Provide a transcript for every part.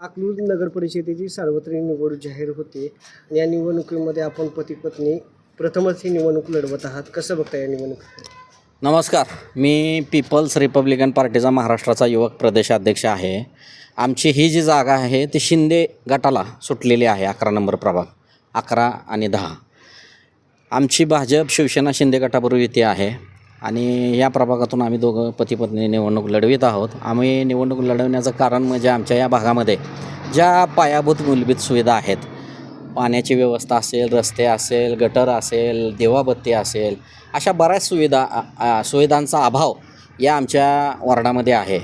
अकलूज नगर परिषदेची सार्वत्रिक निवडणूक जाहीर होते. आणि या निवडणुकीमध्ये आपण पती पत्नी प्रथमच ही निवडणूक लढवत आहात. कसं बघता या निवडणूक नमस्कार. मी पीपल्स रिपब्लिकन पार्टीचा महाराष्ट्राचा युवक प्रदेशाध्यक्ष आहे. आमची ही जी जागा आहे ती शिंदे गटाला सुटलेली आहे अकरा नंबर प्रभाग अकरा आणि दहा. आमची भाजप शिवसेना शिंदे गटाबरोबर युती आहे. आणि या प्रभागातून आम्ही दोघं पतीपत्नी निवडणूक लढवित आहोत. आम्ही निवडणूक लढवण्याचं कारण म्हणजे आमच्या या भागामध्ये ज्या पायाभूत मूलभूत सुविधा आहेत पाण्याची व्यवस्था असेल रस्ते असेल गटर असेल देवाबत्ती असेल अशा बऱ्याच सुविधा सुविधांचा अभाव या आमच्या वॉर्डामध्ये आहे.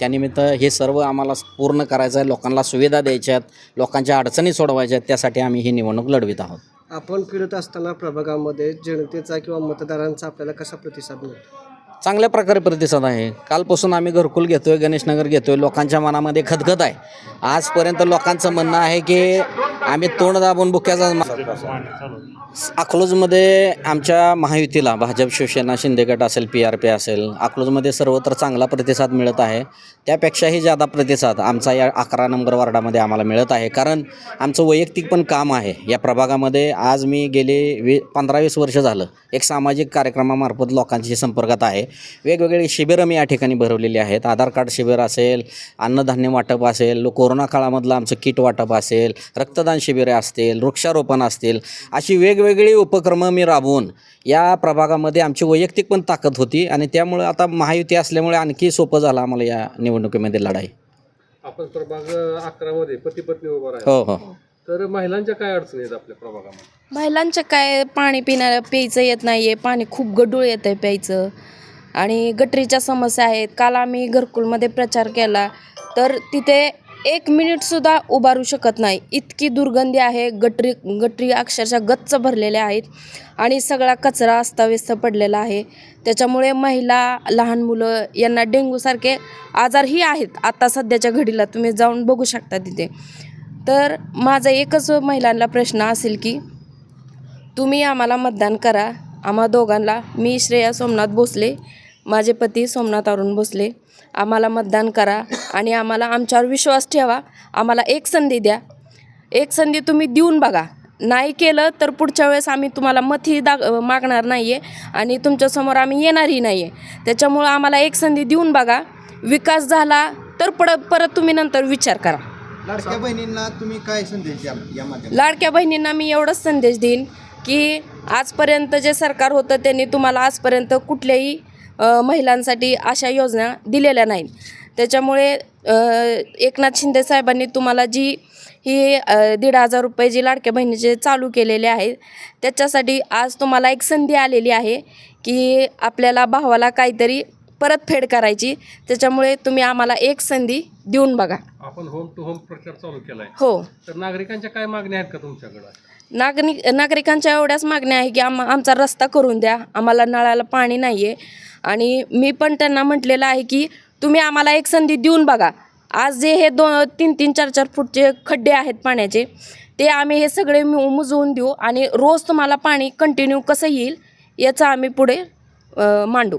त्यानिमित्त हे सर्व आम्हाला पूर्ण करायचं आहे लोकांना सुविधा द्यायच्या आहेत लोकांच्या अडचणी सोडवायच्या आहेत त्यासाठी आम्ही ही निवडणूक लढवित आहोत. आपण फिरत असताना प्रभागामध्ये जनतेचा किंवा मतदारांचा आपल्याला कसा प्रतिसाद मिळतो? चांगल्या प्रकारे प्रतिसाद आहे. कालपासून आम्ही घरकुल घेतो आहे गणेशनगर घेतो आहे लोकांच्या मनामध्ये खदखद आहे. आजपर्यंत लोकांचं म्हणणं आहे की आम्ही तोंड दाबून बुक्याचा अकलूजमध्ये आमच्या महायुतीला भाजप शिवसेना शिंदे गट असेल पी आर पी असेल अकलूजमध्ये सर्वत्र चांगला प्रतिसाद मिळत आहे. त्यापेक्षाही जादा प्रतिसाद आमचा या अकरा नंबर वार्डामध्ये आम्हाला मिळत आहे. कारण आमचं वैयक्तिक पण काम आहे. या प्रभागामध्ये आज मी गेले वी पंधरा वीस वर्ष झालं. एक सामाजिक कार्यक्रमामार्फत लोकांशी संपर्कात आहे. वेगवेगळी शिबिरं मी या ठिकाणी भरवलेली आहेत. आधार कार्ड शिबिर असेल अन्नधान्य वाटप असेल लो- कोरोना काळामधलं आमचं किट वाटप असेल रक्त रक्तदान शिबिरे असतील वृक्षारोपण असतील अशी वेगवेगळी उपक्रम मी राबवून या प्रभागामध्ये आमची वैयक्तिक पण ताकद होती आणि त्यामुळे आता महायुती असल्यामुळे आणखी सोपं झालं आम्हाला या निवडणुकीमध्ये लढाई. आपण प्रभाग अकरामध्ये पती पत्नी उभा राहिला. हो हो. तर महिलांच्या काय अडचणी आहेत आपल्या प्रभागामध्ये? महिलांचं काय पाणी पिण्याला प्यायचं येत नाही आहे पाणी खूप गडूळ येतं आहे प्यायचं. आणि गटरीच्या समस्या आहेत काल आम्ही घरकुलमध्ये प्रचार केला तर तिथे एक मिनिटसुद्धा उभारू शकत नाही. इतकी दुर्गंधी आहे गटरी गटरी अक्षरशः गच्च भरलेल्या आहेत आणि सगळा कचरा अस्ताव्यस्त पडलेला आहे. त्याच्यामुळे महिला लहान मुलं यांना डेंग्यूसारखे आजारही आहेत. आता सध्याच्या घडीला तुम्ही जाऊन बघू शकता तिथे. तर माझा एकच महिलांना प्रश्न असेल की तुम्ही आम्हाला मतदान करा. आम्हा दोघांना मी श्रेया सोमनाथ भोसले माझे पती सोमनाथ अरुण भोसले. आम्हाला मतदान करा आणि आम्हाला आमच्यावर विश्वास ठेवा. आम्हाला एक संधी द्या. एक संधी तुम्ही देऊन बघा. नाही केलं तर पुढच्या वेळेस आम्ही तुम्हाला मतही दाग मागणार नाही आहे आणि तुमच्यासमोर आम्ही येणारही नाही आहे त्याच्यामुळं आम्हाला एक संधी देऊन बघा. विकास झाला तर पड परत तुम्ही नंतर विचार करा. लाडक्या बहिणींना तुम्ही काय संदेश द्या लाडक्या बहिणींना मी एवढंच संदेश देईन की आजपर्यंत जे सरकार होतं त्यांनी तुम्हाला आजपर्यंत कुठल्याही महिलांसाठी अशा योजना दिलेल्या नाहीत. त्याच्यामुळे एकनाथ शिंदे साहेबांनी तुम्हाला जी ही दीड हजार रुपये जी लाडक्या बहिणीचे चालू केलेले आहेत त्याच्यासाठी आज तुम्हाला एक संधी आलेली आहे की आपल्याला भावाला काहीतरी परतफेड करायची. त्याच्यामुळे तुम्ही आम्हाला एक संधी देऊन बघा. आपण होम टू होम प्रचार चालू केलाय. हो. तर नागरिकांच्या काय मागण्या आहेत का तुमच्याकडे? नागरिक नागरिकांच्या एवढ्याच मागण्या आहे की आम आमचा रस्ता करून द्या. आम्हाला नळाला पाणी नाही आहे आणि मी पण त्यांना म्हटलेलं आहे की तुम्ही आम्हाला एक संधी देऊन बघा. आज जे हे दोन तीन तीन चार चार फूटचे खड्डे आहेत पाण्याचे ते आम्ही हे सगळे मु- मुजवून देऊ आणि रोज तुम्हाला पाणी कंटिन्यू कसं येईल याचं आम्ही पुढे अ, मांडू.